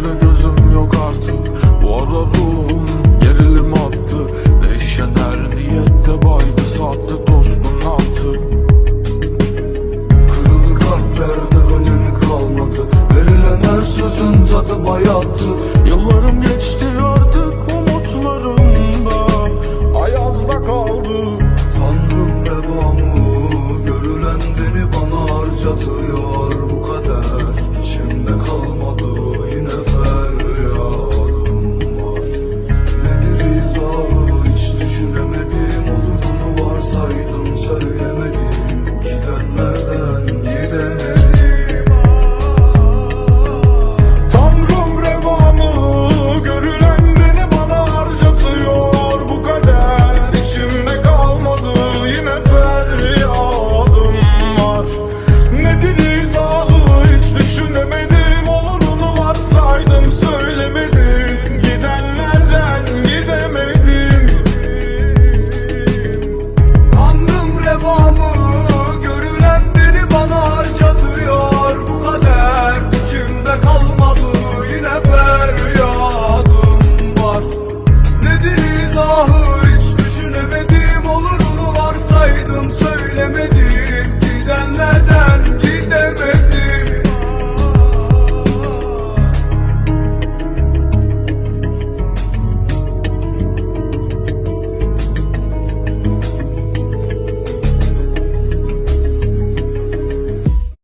bile gözüm yok artık. Bu ara ruhum gerilim attı. Değişen her niyette baydı sahte dostun attı. Kırılı kalplerde önemi kalmadı. Verilen her sözün tadı bayattı.